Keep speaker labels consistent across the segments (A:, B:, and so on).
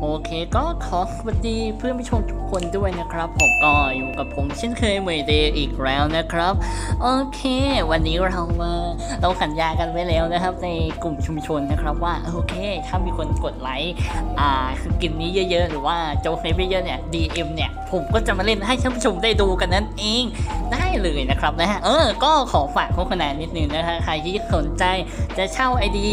A: โอเคก็ขอสวัสดีเพื่อนผู้ชมทุกคนด้วยนะครับผมก็อยู่กับผมเช่นเคยเมย์เดย์อีกแล้วนะครับ โอเค วันนี้เรามาเราสัญญากันไว้แล้วนะครับ ในกลุ่มชุมชนนะครับว่าโอเค ถ้ามีคนกดไลค์อ่าคือกินนี้เยอะๆ หรือว่าโจ๊กเฟเยอะๆเนี่ย DM เนี่ย ผมก็จะมาเล่นให้ท่านผู้ชมได้ดูกันนั่นเองได้เลยนะครับนะฮะเออก็ขอฝากโฆษณานิดนึงนะฮะใครที่สนใจจะเช่าไอดี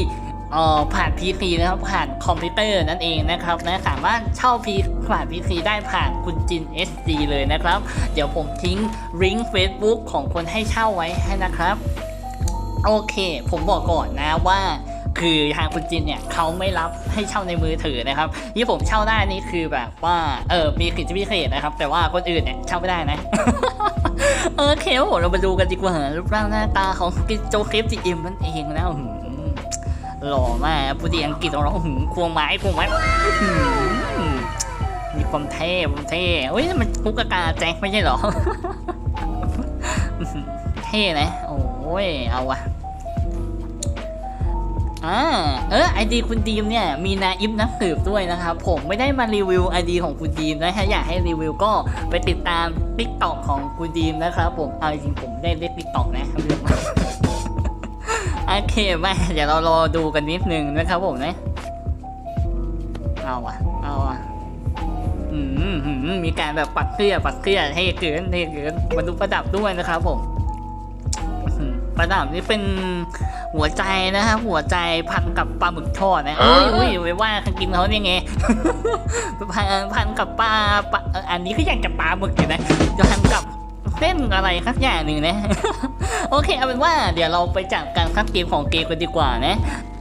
A: เอ่อผ่าน PC นะครับผ่านคอมพิวเตอร์นั่นเองนะครับนะสามารถเช่าพีผ่าน PC ได้ผ่านคุณจิน SD เลยนะครับ เดี๋ยวผมทิ้งลิงก์ Facebook ของคนให้เช่าไว้ให้นะครับ โอเค ผมบอกก่อนนะว่าคือทางคุณจินเนี่ยเขาไม่รับให้เช่าในมือถือนะครับที่ผมเช่าได้นี่คือแบบว่าเออมีสิทธิพิเศษนะครับ แต่ว่าคนอื่นเนี่ยเช่าไม่ได้นะโอเคผมเรามาดูกันดีกว่ารูปร่างหน้าตาของโจเคฟจีเอ็มนั่นเองนะอื้อ หล่อมากผู้ดีอังกฤษของเราหือควงไม้ควงไม้มีความเท่ความเท่เฮ้ยมันกุ๊กกากาแจ็คไม่ใช่หรออื้อหือเท่นะ โอ้ย เอาวะอ่าเออไอดีคุณดีมเนี่ยมีนาอิฟนักสืบด้วยนะครับผมไม่ได้มารีวิวไอดีของคุณดีมนะฮะอยากให้รีวิวก็ไปติดตามติ๊กต็อกของคุณดีมนะครับผมเอาจริงผมได้เล่นติ๊กต็อกนะครับ โอเคมาเดี๋ยวเรารอดูกันนิดนึงนะครับผมนะเอาอะเอาอะอืมอืมมีการแบบปัดเคลียปัดเคลียให้เกินให้เกินมาดูประดับด้วยนะครับผมประดับนี่เป็นหัวใจนะครับหัวใจพันกับปลาหมึกทอดนะอุ้ยอุ้ยไว้ว่ากินเขาเนี่ยไงพันพันกับปลาปลาอันนี้ก็ยังจะปลาหมึกอยู่นะพันกับ เส้นอะไรสักอย่างหนึ่งนะ โอเคเอาเป็นว่าเดี๋ยวเราไปจับการคัดเกมของเกมกันดีกว่านะ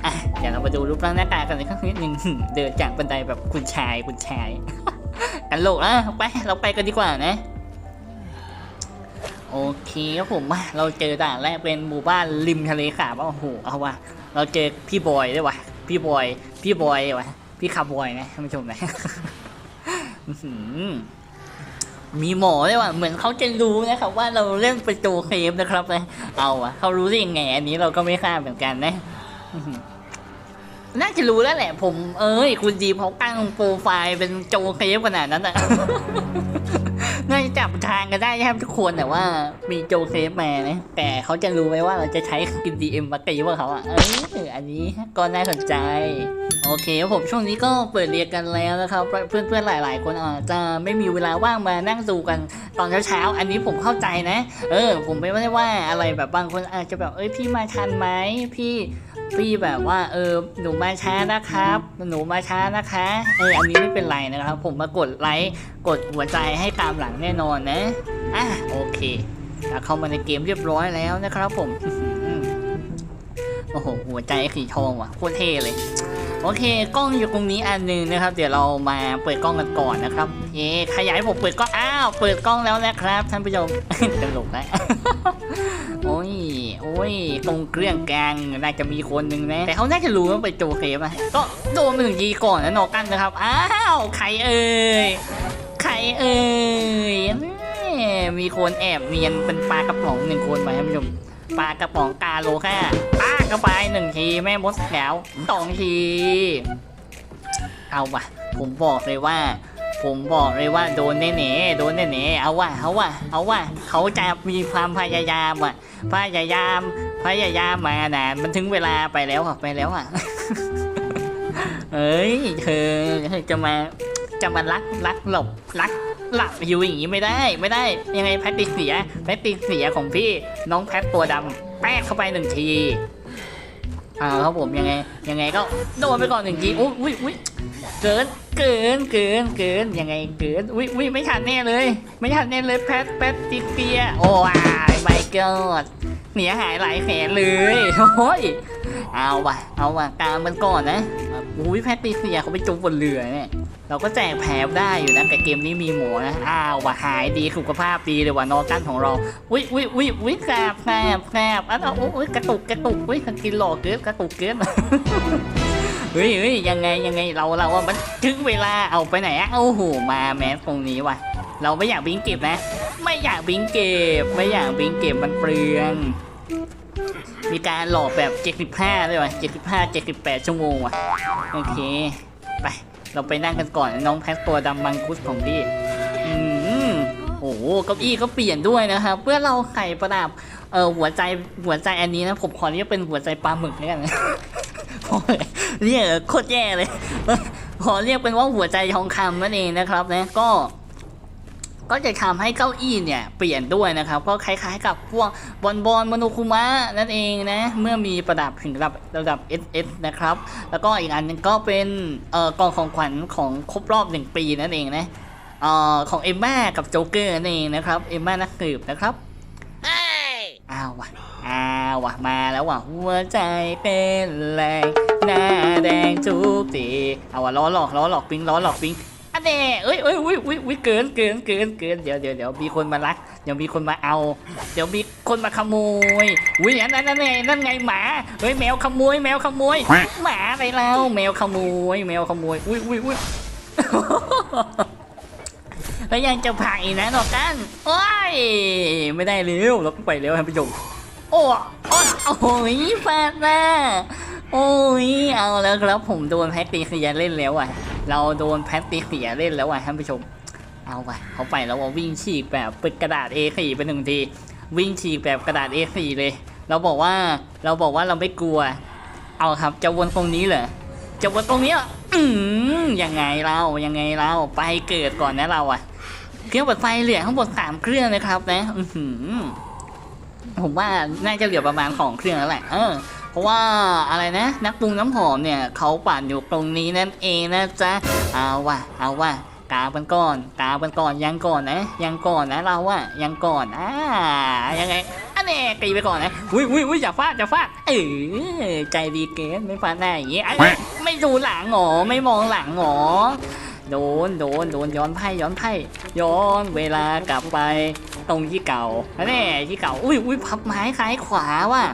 A: อะเดี๋ยวเรามาดูรูปร่างหน้าตากันในครั้งนิดนึงเดินจากบันไดแบบคุณชายคุณชายกันโลกอะไปเราไปกันดีกว่านะ โอเคครับผมมาเราเจอด่านแรกเป็นหมู่บ้านริมทะเลสาบโอ้โหเอาว่ะเราเจอพี่บอยด้วยว่ะพี่บอย พี่บอยว่ะพี่คาร์บอยนะท่านผู้ชมนะ มีหมอด้วยว่ะเหมือนเขาจะรู้นะครับ ว่าเราเล่นเป็นตัวเคฟนะครับนะเอาว่ะเขารู้ได้ยังไงอันนี้เราก็ไม่ทราบเหมือนกันนะน่าจะรู้แล้วแหละ ผมเอ้ย คุณดีเขาตั้งโปรไฟล์เป็นโจเคฟขนาดนั้นอะน่าจะจับทางกันได้แทบทุกคนแต่ว่ามีโจเซฟมานะแต่เขาจะรู้ไหมว่าเราจะใช้กินดีเอ็มมาตีว่าเขาอะเอ้ยอันนี้ก็น่าสนใจ โอเคครับผมช่วงนี้ก็เปิดเรียนกันแล้วนะครับเพื่อนๆหลาย ๆ คนอาจจะไม่มีเวลาว่างมานั่งดูกันตอนเช้าๆอันนี้ผมเข้าใจนะ เออ ผมไม่ได้ว่าอะไรแบบบางคนอาจจะแบบเอ้ยพี่มาทันไหมพี่พี่แบบว่าเออหนูมาช้านะครับ หนูมาช้านะคะเอออันนี้ไม่เป็นไรนะครับ ผมมากดไลค์กดหัวใจให้ตามหลังแน่นอนนะอะโอเคเข้ามาในเกมเรียบร้อยแล้วนะครับผมโอ้โหหัวใจสีทองว่ะโคตรเท่เลย โอเคกล้องอยู่ตรงนี้อันหนึงนะครับ เดี๋ยวเรามาเปิดกล้องกันก่อนนะครับเย้ขยายผมเปิดกล้องอ้าวเปิดกล้องแล้วนะครับท่านผู้ชมตลกนะโอ้ยโอ้ยตรงเครื่องกลางน่าจะมีคนหนึ่งนะแต่เขาน่าจะรู้ว่าเป็นโจเคฟอะก็โดนไปหนึ่งทีก่อนนะนอกันนะครับอ้าวใครเอ่ยใครเอ่ยม่มีคนแอบเนียนเป็นปลากระป๋องหนึ่งคนไปท่านผู้ชม ปลากระป๋องกาโลแค่ปลากระไปหนึ่งทีแม่มดแล้วสองที เอาว่ะ ผมบอกเลยว่า ผมบอกเลยว่าโดนแน่ๆโดนแน่ๆเอาว่ะเอาว่ะเอาว่ะเขาจะมีความพยายามอะ พยายาม พยายามมานานมันถึงเวลาไปแล้วอะไปแล้วอะเอ้ยเธอจะมา จะมาลักลักหลบลักหลับอยู่อย่างนี้ไม่ได้ไม่ได้ ยังไงแพทติเสียแพทติเสียของพี่น้องแพทตัวดำแป๊กเข้าไปหนึ่งทีอ่าครับผมยังไงยังไงก็โดนไปก่อนหนึ่งทีอุ้ยอุ้ยอุ้ยเกินเกินเกินเกินยังไงเกินอุ้ยอุ้ยไม่ทันแน่เลย ไม่ทันแน่เลยแพทแพทติเสียโอ้ยไม่กอดเหนียหายหลายแขนเลยโอ้ยเอาว่ะเอาว่ะตามมันก่อนนะอุ้ยแพทติเสียเขาไปจุบบนเรือเนี่ย เราก็แจกแผลได้อยู่นะแต่เกมนี้มีหมอนะอ้าวว่าหายดีสุขภาพดีเลยว่านอกันของเราอุ้ยอุ้ยอุ้ยอุ้ยแสบแสบแสบอ้าวอุ้ยกระตุกกระตุกอุ้ยกินหลอกเกินกระตุกเกินเฮ้ยเฮ้ยยังไงยังไงเราเราว่ามันถึงเวลาเอาไปไหนอะโอ้โหมาแมสตรงนี้ว่ะ เราไม่อยากบิงเก็บนะ ไม่อยากบิงเก็บ ไม่อยากบิงเก็บมันเปลืองมีการหลอกแบบ 75 ด้วยว่ะ75 78 ชั่วโมงว่ะ โอเค ไป เราไปนั่งกันก่อนน้องแพทตัวดำมังคุดของพี่อืมโอ้โหเก้าอี้ก็เปลี่ยนด้วยนะครับ เพื่อเราไข่ประดับเออหัวใจหัวใจอันนี้นะผมขอเรียกเป็นหัวใจปลาหมึกแล้วกันเรียกโคตรแย่เลยขอเรียกเป็นว่าหัวใจทองคำนั่นเองนะครับนะก็ ก็จะทำให้เก้าอี้เนี่ยเปลี่ยนด้วยนะครับ ก็คล้ายๆกับพวกบอลบอลมโนคุมะนั่นเองนะ เมื่อมีประดับถึงระดับระดับ SS นะครับ แล้วก็อีกอันหนึงก็เป็นเอ่อกล่องของขวัญของครบรอบหนึ่งปีนั่นเองนะเอ่อของเอมม่ากับโจ๊กเกอร์นั่นเองนะครับ เอมม่านักสืบนะครับอ้าวว่ะอ้าวว่ะมาแล้วว่ะหัวใจเป็นแรงหน้าแดงทุกทีเอาว่ะล้อหลอกล้อหลอกปิงล้อหลอกปิง อันเน่เอ้ยเอ้ยอุ้ยอุ้ยอุ้ยเกินเกินเกินเกินเดี๋ยวเดี๋ยวเดี๋ยวมีคนมาลัก เดี๋ยวมีคนมาเอา เดี๋ยวมีคนมาขโมย อุ้ยอันนั้นนั่นไงนั่นไงหมาเฮ้ยแมวขโมย แมวขโมย หมาไปแล้วแมวขโมย แมวขโมย อุ้ยอุ้ยอุ้ยแล้วยังจะผ่าอีกนะหนอกกันโอ้ยไม่ได้เร็วเราต้องไปเร็วท่านผู้ชมโอ้โอ้โอ้ยฟาดหน้า โอ้ยเอาแล้วครับผมโดนแพตติเซียเล่นแล้วอะ เราโดนแพตติเซียเล่นแล้วอะท่านผู้ชม เอาไปเขาไปแล้วว่าวิ่งฉีกแบบเป็นกระดาษ A4 ไปหนึ่งที วิ่งฉีกแบบกระดาษ A4 เลย เราบอกว่าเราบอกว่าเราไม่กลัว เอาครับจะวนตรงนี้เหรอจะวนตรงนี้เหรออืมยังไงเรายังไงเราไปเกิดก่อนนะเราอะเครื่องเปิดไฟเหลือทั้งหมดสามเครื่องนะครับนะ อืผมว่าน่าจะเหลือประมาณสองเครื่องแล้วแหละเออ เพราะว่าอะไรนะ นักปรุงน้ำหอมเนี่ยเขาปั่นอยู่ตรงนี้นั่นเองนะจ๊ะเอาว่ะเอาว่ะกาบันก่อนกาบันก่อนยังก่อนนะ ยังก่อนนะเราอะยังก่อนอ่ายังไงอันนี้ตีไปก่อนนะอุ้ยอุ้ยอุ้ยอย่าฟาดอย่าฟาดเออใจดีเกินไม่ฟาดหน้าอย่างงี้ไอ้ไม่ดูหลังหรอไม่มองหลังหรอ โดนโดนโดนย้อนไพ่ย้อนไพ่ย้อนเวลากลับไปตรงที่เก่าอันนี้ที่เก่าอุ้ยอุ้ยพับไม้ซ้ายขวาว่ะ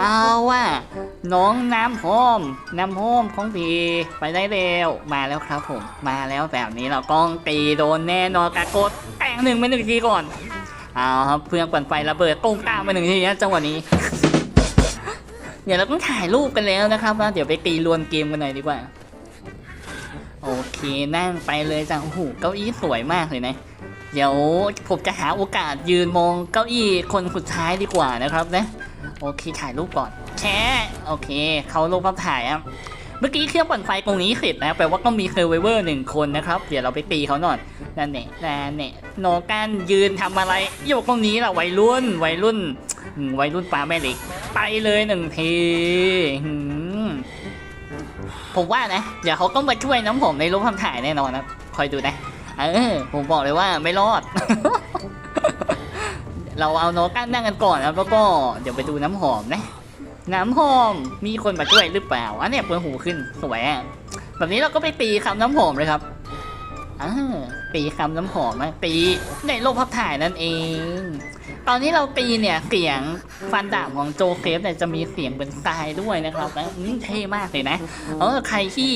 A: เอาว่าน้องน้ำหอมน้ำหอมของพีไปได้เร็วมาแล้วครับผม มาแล้วแบบนี้เราต้องตีโดนแน่นอนกระกดแต่งหนึ่งไปหนึ่งทีก่อนเอาครับเพื่อนปั่นไฟระเบิดตุ้มตามไปหนึ่งทีนะจังหวะนี้เดี๋ยวเราต้องถ่ายรูปกันแล้วนะครับเดี๋ยวไปตีลวนเกมกันหน่อยดีกว่า โอเคนั่งไปเลยจ้ะโอ้โหเก้าอี้สวยมากเลยนะ เดี๋ยวผมจะหาโอกาสยืนมองเก้าอี้คนสุดท้ายดีกว่านะครับนะ โอเคถ่ายรูปก่อนแชะโอเคเขาลงภาพถ่ายอะเมื่อกี้เครื่องปั่นไฟตรงนี้เสร็จนะแปลว่าต้องมีเซอร์ไวเวอร์หนึ่งคนนะครับ เดี๋ยวเราไปตีเขาหน่อยนั่นเนี่ยนั่นเนี่ยโนกันยืนทำอะไรอยู่ตรงนี้ล่ะวัยรุ่นวัยรุ่นวัยรุ่นปลาแม่เหล็กไปเลยหนึ่งที ผมว่านะ เดี๋ยวเขาต้องมาช่วยน้ำผมในรูปภาพถ่ายแน่นอนนะคอยดูนะ เออ ผมบอกเลยว่าไม่รอด เราเอาโนกันนั่งกันก่อนแล้วก็เดี๋ยวไปดูน้ำหอมนะ น้ำหอมมีคนมาช่วยหรือเปล่าอันนี้เปิดหูขึ้นสวยอะแบบนี้เราก็ไปตีคำน้ำหอมเลยครับอ่าตีคำน้ำหอมนะตีในโลกภาพถ่ายนั่นเอง ตอนที่เราตีเนี่ยเสียงฟันดาบของโจเคฟเนี่ยจะมีเสียงเป็นทรายด้วยนะครับนะอืมเท่มากเลยนะเออใครที่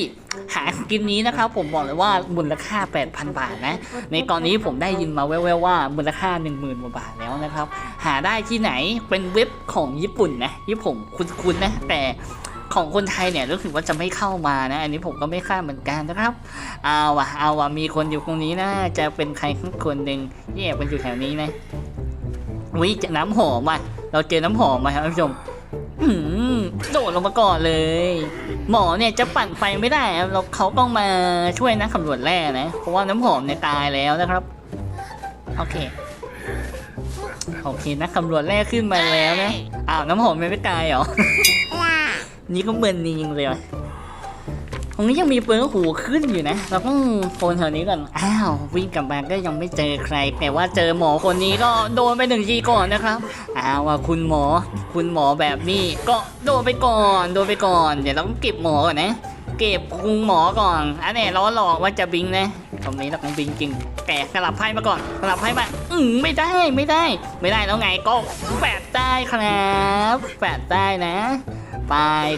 A: หาสกินนี้นะครับผมบอกเลยว่ามูลค่า 8,000 บาทนะ ในตอนนี้ผมได้ยินมาแว่วๆว่ามูลค่า 10,000กว่าบาทแล้วนะครับ หาได้ที่ไหนเป็นเว็บของญี่ปุ่นนะที่ผมคุ้นๆนะแต่ของคนไทยเนี่ยรู้สึกว่าจะไม่เข้ามานะ อันนี้ผมก็ไม่ทราบเหมือนกันนะครับ เอาวะเอาวะมีคนอยู่ตรงนี้นะจะเป็นใครสักคนหนึ่งที่แอบมันอยู่แถวนี้นะ วิจะน้ำหอมว่ะเราเจอน้ำหอมมาครับท่านผู้ชมอืมโดดลงมาก่อนเลย หมอเนี่ยจะปั่นไฟไม่ได้ครับเราเขาต้องมาช่วยนักสำรวจแร่นะ เพราะว่าน้ำหอมเนี่ยตายแล้วนะครับ โอเค โอเคนักสำรวจแร่ขึ้นมาแล้วนะ อ้าวน้ำหอมยังไม่ตายเหรอ นี่ก็เบิร์นจริงๆเลยว่ะ ตรงนี้ยังมีปืนหูขึ้นอยู่นะ เราต้องโฟนแถวนี้ก่อน อ้าว วิ่งกลับมาก็ยังไม่เจอใคร แต่ว่าเจอหมอคนนี้ก็โดนไปหนึ่งทีก่อนนะครับ อ้าวว่าคุณหมอ คุณหมอแบบนี้ก็โดนไปก่อน โดนไปก่อน เดี๋ยวเราต้องเก็บหมอก่อนนะ เก็บคุณหมอก่อน อันนี้ล้อหลอกว่าจะบิงนะ ตรงนี้เราต้องบิงจริง แต่สลับไพ่มาก่อน สลับไพ่มา อืมไม่ได้ ไม่ได้ ไม่ได้แล้วไงก็แฝดได้ครับแฝดได้นะ ไป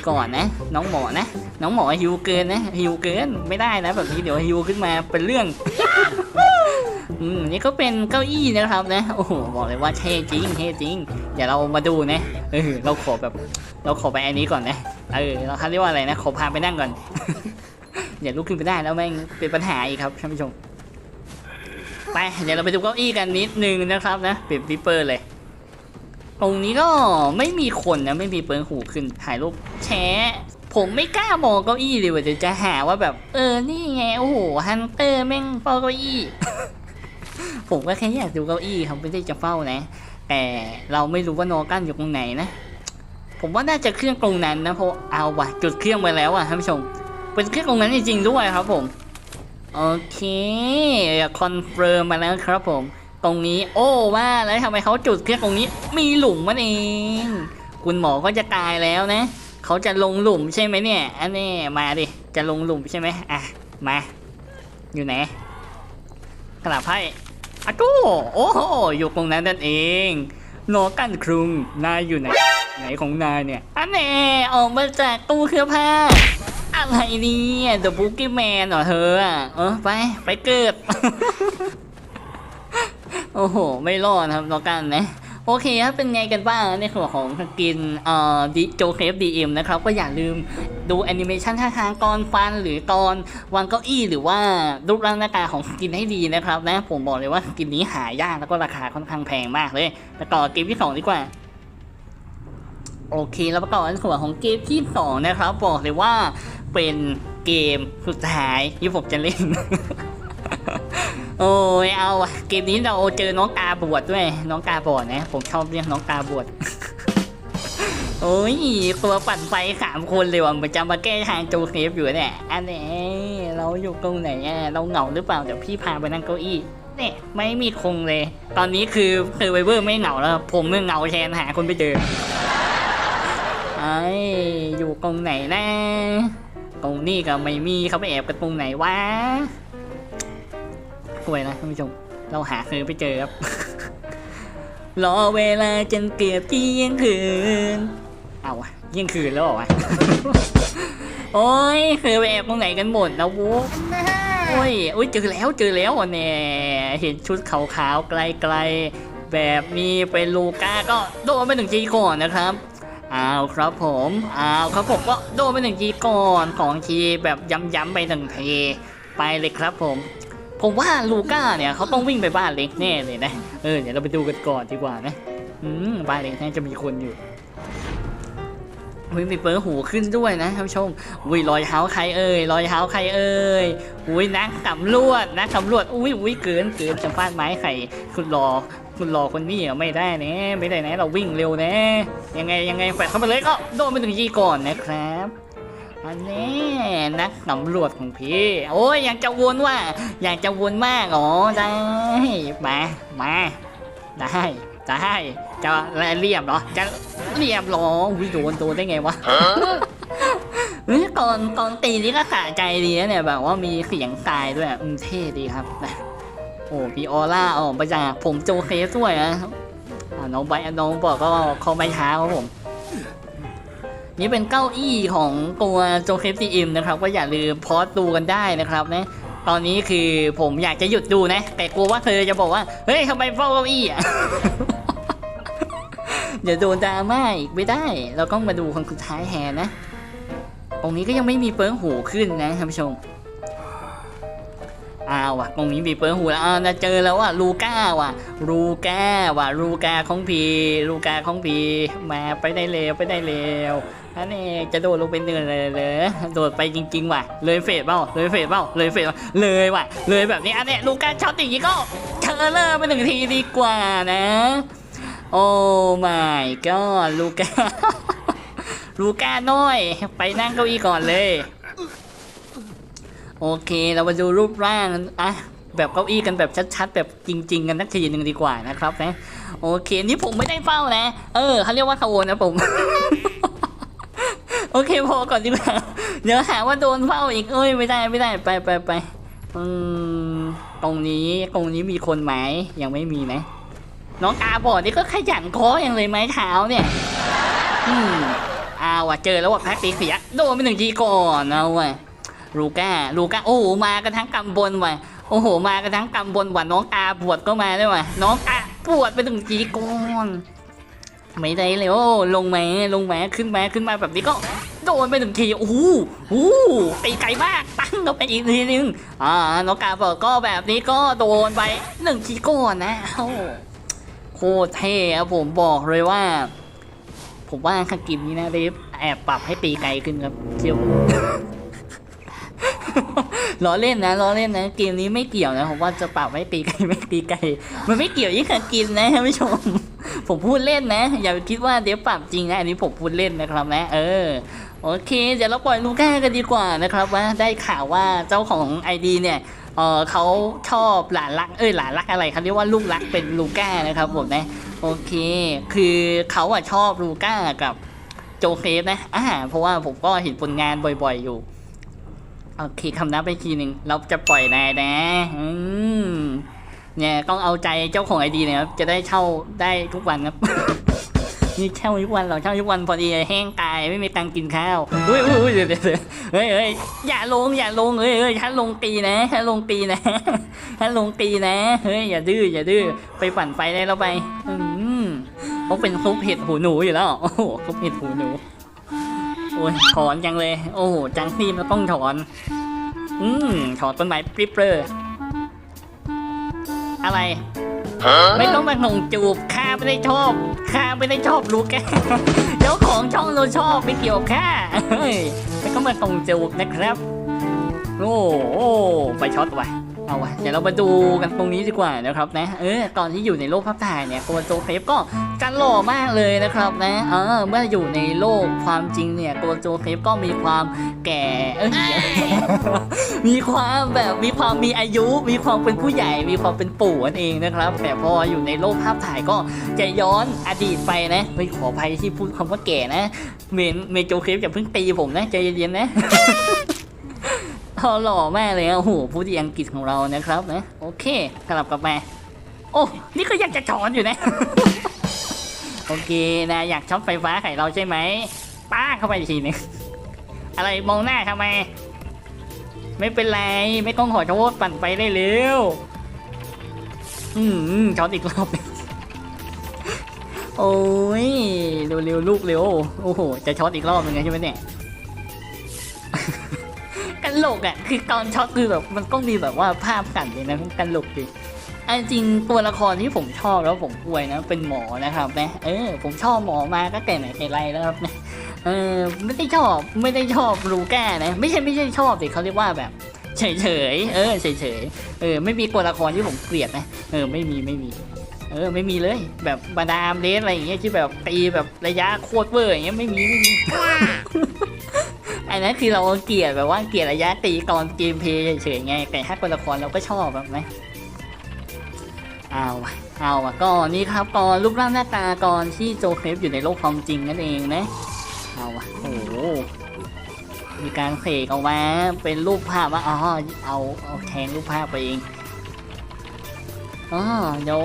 A: ก่อนนะ น้องหมอนะ น้องหมอฮิวเกินนะฮิวเกินไม่ได้นะแบบนี้เดี๋ยวฮิวขึ้นมาเป็นเรื่องอืมนี่ก็เป็นเก้าอี้นะครับนะโอ้โหบอกเลยว่าเท่จริงเท่จริงเดี๋ยวเรามาดูนะเออเราขอแบบ เราขอไปอันนี้ก่อนนะเออเราเขาเรียกว่าอะไรนะขอพาไปนั่งก่อนเดี๋ยวลุกขึ้นไปได้แล้วแม่งเป็นปัญหาอีกครับท่านผู้ชมไปเดี๋ยวเราไปดูเก้าอี้กันนิดนึงนะครับนะเปลี่ยนปิปเปอร์เลย ตรงนี้ก็ไม่มีคนนะไม่มีเปิงหูขึ้นถ่ายรูปแชะผมไม่กล้ามองเก้าอี้เลยว่าจะหาว่าแบบ เออนี่ไงโอ้โหฮันเตอร์แม่งเฝ้าเก้าอี้ ผมก็แค่อยากดูเก้าอี้ครับไม่ได้จะเฝ้านะ แต่เราไม่รู้ว่านอกันอยู่ตรงไหนนะผมว่าน่าจะเครื่องตรงนั้นนะเพราะเอาว่ะจุดเครื่องไปแล้วอะท่านผู้ชมเป็นเครื่องตรงนั้นจริงๆด้วยครับผมโอเคคอนเฟิร์มมาแล้วครับผม ตรงนี้ โอ้ว่าแล้วทำไมเขาจุดเครื่องตรงนี้ มีหลุมมันเอง คุณหมอก็จะตายแล้วนะเขาจะลงหลุมใช่ไหมเนี่ยอันนี้มาดิจะลงหลุมใช่ไหมอะมาอยู่ไหนกระดาษไพ่อะก้โอ้โหอยู่ตรงนั้นนั่นเองโนกันครุงนายอยู่ไหนไหนของนายเนี่ยอันแน่ออกมาจากตู้เสื้องผ้าอะไรเนี่ยเดอะบุกี้แมนเหรอเธออะเออไปไปเกิด โอ้โห ไม่รอดครับน้อกันนะโอเคครับเป็นไงกันบ้างในส่วนของสกินเอ่อดิโจเคฟดีเอ็มนะครับก็อย่าลืมดูแอนิเมชันท่าทางก่อนฟันหรือตอนวางเก้าอี้หรือว่ารูปร่างหน้าตาของสกินให้ดีนะครับนะผมบอกเลยว่าสกินนี้หายากแล้วก็ราคาค่อนข้างแพงมากเลยไปต่อเกมที่สองดีกว่า โอเค แล้วประกอบในส่วนของเกมที่สองนะครับ บอกเลยว่าเป็นเกมสุดท้ายที่ผมจะเล่น โอ้ยเอาอะเกมนี้เราเจอน้องกาบวชด้วย น้องกาบวชนะ ผมชอบเรียกน้องกาบวชโอ้ยตัวปั่นไฟสามคนเลยว่ะมันจะมาแก้ทางโจเคฟอยู่เนี่ยอันนี้เราอยู่ตรงไหนอะเราเหงาหรือเปล่าเดี๋ยวพี่พาไปนั่งเก้าอี้เนี่ยไม่มีคงเลย ตอนนี้คือคือไวเวอร์ไม่เหงาแล้ว ผมเมื่อเหงาแทนหาคนไปเจอไอ้อยู่ตรงไหนนะตรงนี้ก็ไม่มีเขาไปแอบกันตรงไหนวะ สวยนะท่านผู้ชม เราหาคือไปเจอครับ รอเวลาจนเกือบเที่ยงคืน เอาวะเที่ยงคืนแล้วเหรอวะโอ้ยคือไปแอบตรงไหนกันหมดนะวูโอ้ยโอ้ยเจอแล้วเจอแล้วอะเนี่ยเห็นชุดขาวๆไกลๆ แบบนี้เป็นลูก้าก็โดนไปหนึ่งจีก่อนนะครับอ้าวครับผมอ้าวครับผมก็โดนไปหนึ่งทีก่อนของทีแบบย้ำๆไปหนึ่งทีไปเลยครับผม ผมว่าลูก้าเนี่ยเขาต้องวิ่งไปบ้านเล็กแน่เลยนะ เออเดี๋ยวเราไปดูกันก่อนดีกว่านะ อืมบ้านเล็กน่าจะมีคนอยู่อุ้ยมีเปิดหูขึ้นด้วยนะท่านผู้ชมอุ้ยรอยเท้าใครเอ่ยรอยเท้าใครเอ่ยอุ้ยนักสำรวจนักสำรวจอุ้ยอุ้ยเกินเกินจะฟาดไม้ไข่คุณรอคุณรอคนนี้อะไม่ได้แนะไม่ได้แนะเราวิ่งเร็วแนะยังไงยังไงแฝดเข้าไปเลยก็โดนไปถึงยีก่อนนะครับ อันนี้นักสำรวจของพี่ โอ้ยอยากจะวนว่า อยากจะวนมากอ๋อได้มามาได้ได้จะเรียบเหรอ จะเรียบหรอวิโดนโดนได้ไงวะเฮ้ยตอนตอนตีนี่ก็สะใจดีนะเนี่ยแบบว่ามีเสียงตายด้วยอืมเท่ดีครับโอ้พี่ออร่าออกมาจากผมโจเคสด้วยนะน้องใบน้องบอกก็เขาไม่ช้าครับผม นี่เป็นเก้าอี้ของตัวโจเคสซีอิมนะครับ ก็อย่าลืมพอสดูกันได้นะครับนะตอนนี้คือผมอยากจะหยุดดูนะ แต่กลัวว่าเธอจะบอกว่า เฮ้ยทำไมเฝ้าเก้าอี้อะเดี๋ยวโดนดราม่าอีกไม่ได้ เราต้องมาดูคนสุดท้ายแทนนะ ตรงนี้ก็ยังไม่มีเปิ้งหูขึ้นนะท่านผู้ชมอ้าวว่ะตรงนี้มีเปิดหูแล้วอ้าวจะเจอแล้วว่ะลูก้าว่ะลูก้าว่ะลูก้าของพีลูก้าของพีมาไปได้เร็วไปได้เร็ว อันนี้จะโดดลงไปเนินเลยเลยโดดไปจริงๆว่ะ เลยเฟดเปล่าเลยเฟดเปล่าเลยเฟดเลยว่ะ เลยแบบนี้อันเนี้ลูก้าช็อตอย่างนี้ก็เชอเลอร์ไปหนึ่งทีดีกว่านะ โอ้ my god ลูก้าลูก้าน้อย ไปนั่งเก้าอี้ก่อนเลย โอเคเรามาดูรูปร่างอะแบบเก้าอี้กันแบบชัดๆ แบบจริง ๆ กันนักทีหนึ่งดีกว่านะครับนะโอเค นี่ผมไม่ได้เฝ้านะ เออเขาเรียกว่าขโมยนะผม โอเคพอก่อนดีกว่าเดี๋ยวหาว่าโดนเฝ้าอีกเอ้ยไม่ได้ไม่ได้ไปไปไปอืมตรงนี้ตรงนี้มีคนไหมยังไม่มีนะน้องอาบอดนี่ก็ขยันคออย่างเลยไม้เท้าเนี่ย อืมเอาว่ะเจอแล้วว่ะแพ็กตีเสียโดนไปหนึ่งทีก่อนเอาว่ะลูก้าลูก้าโอ้โหมากันทั้งกำบลว่ะโอ้โห มากันทั้งกำบลว่ะน้องกาปวดก็มาด้วยว่ะน้องกาปวดไปถึงจีก่อน ไม่ได้เลยโอ้ลงแมาลงแมาขึ้นแมาขึ้นมาแบบนี้ก็โดนไปหนึ่งทีโอ้โหโอ้โหตีไกลมากตั้งลงไปอีกทีนึงอ่านกกาบอกก็แบบนี้ก็โดนไปหนึ่งทีก่อนนะเอ้โคตรเท่ครับผมบอกเลยว่า ผมว่าคากิมนี้นะเดฟแอบปรับให้ตีไกลขึ้นครับเชียวล้อเล่นนะล้อเล่นนะ เกมนี้ไม่เกี่ยวนะผมว่าจะปรับให้ตีไกลไม่ตีไกล มันไม่เกี่ยวยี่คากิมนะท่านผู้ชม ผมพูดเล่นนะ อย่าไปคิดว่าเดี๋ยวปรับจริงนะอันนี้ผมพูดเล่นนะครับนะ เออโอเค เดี๋ยวเราปล่อยลูก้ากันดีกว่านะครับว่าได้ข่าวว่าเจ้าของไอดีเนี่ยเออเขาชอบหลานรัก เอ้ยหลานรักอะไรเขาเรียกว่าลูกรักเป็นลูก้านะครับผมนะโอเค คือเขาอะชอบลูก้ากับโจเคฟนะอ่าเพราะว่าผมก็เห็นผลงานบ่อยๆอยู่โอเคคำนับไปทีหนึ่งเราจะปล่อยนายนะ อืม เนี่ยต้องเอาใจเจ้าของไอดีเนี่ยครับจะได้เช่าได้ทุกวันครับ นี่เช่าทุกวันเราเช่าทุกวันพอดีแห้งตายไม่มีตังกินข้าวอุ้ยอุ้ยอุ้ยเดี๋ยวเดี๋ยวเฮ้ยเฮ้ยอย่าลงอย่าลงเฮ้ยเฮ้ยฉันลงตีนะฉันลงตีนะฉันลงตีนะเฮ้ยอย่าดื้ออย่าดื้อไปปั่นไฟได้แล้วไปอืมเขาเป็นซุปเห็ดหูหนูอยู่แล้วโอ้โหซุปเห็ดหูหนูโอ้ยถอนจังเลย โอ้โหจังซีมันต้องถอน อืมถอนต้นไม้ปริปเปอร์ อะไร ไม่ต้องมาหนงจูบข้าไม่ได้ชอบข้าไม่ได้ชอบลูกแกเจ้าของช่องเราชอบไม่เกี่ยวข้าเฮ้ยไม่ต้องมาหนงจูบนะครับ โอ้โหไปช็อตว่ะ เอาวะเดี๋ยวเรามาดูกันตรงนี้ดีกว่านะครับนะ เออ ตอนที่อยู่ในโลกภาพถ่ายเนี่ยโกโจเคฟก็กันหล่อมากเลยนะครับนะ เออ เมื่ออยู่ในโลกความจริงเนี่ยโกโจเคฟก็มีความแก่ เอ้ยมีความแบบมีความมีอายุ มีความเป็นผู้ใหญ่ มีความเป็นปู่นั่นเองนะครับ แต่พออยู่ในโลกภาพถ่ายก็จะย้อนอดีตไปนะเฮ้ยขออภัยที่พูดคำว่าแก่นะ เมนเมโจเคฟอย่าเพิ่งตีผมนะใจเย็นๆนะ เขาหล่อแมากเลยอะโอ้โหผู้ดีอังกฤษของเรานะครับนะโอเคกลับกลับมาโอ้นี่ก็ยังจะถอนอยู่นะ โอเคนะอยากช็อตไฟฟ้าไข่เราใช่ไหมป้าเข้าไปทีนึงอะไรมองหน้าทำไม ไม่เป็นไรไม่ต้องขอโทษปั่นไปได้เร็วอืมช็อตอีกรอบโอ้ยเร็วเร็วๆลูกเร็วโอ้โหจะช็อตอีกรอบหนึงไงใช่ไหมเนี่ย ลกอะคือตอนช็อตคือแบบมันต้องมีแบบว่าภาพกันเลยนะกันหลกดิอันจริงตัวละครที่ผมชอบแล้วผมอวยนะเป็นหมอนะครับนะเออ ผมชอบหมอมาก็แต่ไหนแต่ไรแล้วครับนะเออไม่ได้ชอบไม่ได้ชอบรูแก้นะ ไม่ใช่ไม่ใช่ชอบสิเขาเรียกว่าแบบเฉยเฉยเออเฉยเฉยเออไม่มีตัวละครที่ผมเกลียดนะเออไม่มีไม่มี เออไม่มีเลย แบบบาดามเลสอะไรอย่างเงี้ยที่แบบตีแบบระยะโคตรเวอร์อย่างเงี้ยไม่มีไม่มี อันนั้นคือเราเกลียดแบบว่าเกลียดระยะตีตอนเกมเพย์เฉยๆไง แต่ถ้าตัวละครเราก็ชอบแบบไหมเอาวะเอาวะก็นี่ครับก่อนรูปร่างหน้าตาก่อนที่โจเคฟอยู่ในโลกความจริงนั่นเองนะเอาวะโอ้โหมีการเสกออกมาเป็นรูปภาพว่าอ๋อเอาเอาแทงรูปภาพไปเองอ๋อเดี๋ยว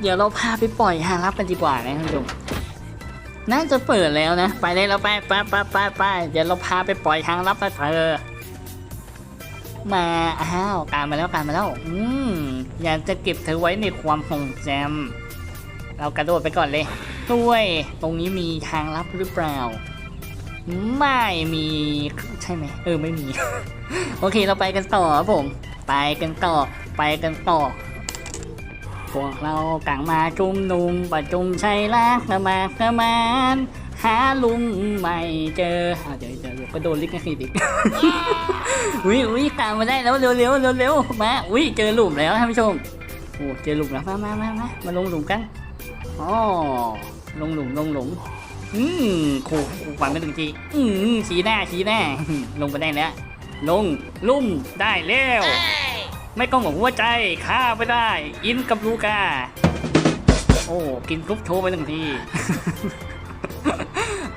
A: เดี๋ยวเราพาไปปล่อยฮารับกันดีกว่านะท่านผู้ชม น่าจะเปิดแล้วนะ ไปได้แล้วไปไปไปไปไปเดี๋ยวเราพาไปปล่อยทางลับนะเธอ มาอ้าวการมาแล้วการมาแล้ว อืมอยากจะเก็บเธอไว้ในความทรงจำเรากระโดดไปก่อนเลยด้วย ตรงนี้มีทางลับหรือเปล่า ไม่มีใช่ไหมเออไม่มี โอเคเราไปกันต่อครับผม ไปกันต่อ ไปกันต่อ พวกเรากางมาจุมนุมประจุมชัยรักกมาขมานหาลุงไม่เจออ้าวเดี๋ยวเดี๋ยวเดี๋ยวก็โดนลิขสิทธิ์อีกอุ้ยอุ้ยตามมาได้แล้วเร็วเร็วเร็วเร็วมาอุ้ยเจอหลุมแล้วท่านผู้ชมโอ้เจอหลุมแล้วมามามามามาลงหลุมกันอ๋อลงหลุมลงหลุมอืมขู่ขู่ฟันไม่ถึงทีอืมชี้หน้าชี้หน้าลงไปได้แล้วลงลุ่มได้แล้ว ไม่ต้องหวังหัวใจฆ่าไม่ได้ อินกับลูกา โอ้ กินกรุ๊ปโชว์ไปหนึ่งที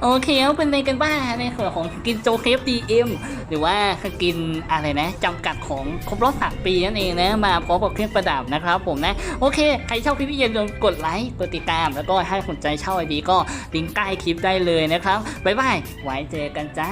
A: โอเคเอาเป็นในกันบ้างในส่วนของกินโจเคฟดีเอ็มหรือว่ากินอะไรนะจำกัดของครบรอบสามปีนั่นเองนะ มาพร้อมกับเครื่องประดับนะครับผมนะ โอเค ใครชอบคลิปนี้อย่าลืมกดไลค์กดติดตาม แล้วก็ถ้าสนใจเช่าไอดีก็ลิงก์ใต้คลิปได้เลยนะครับ บ๊ายบาย ไว้เจอกันจ้า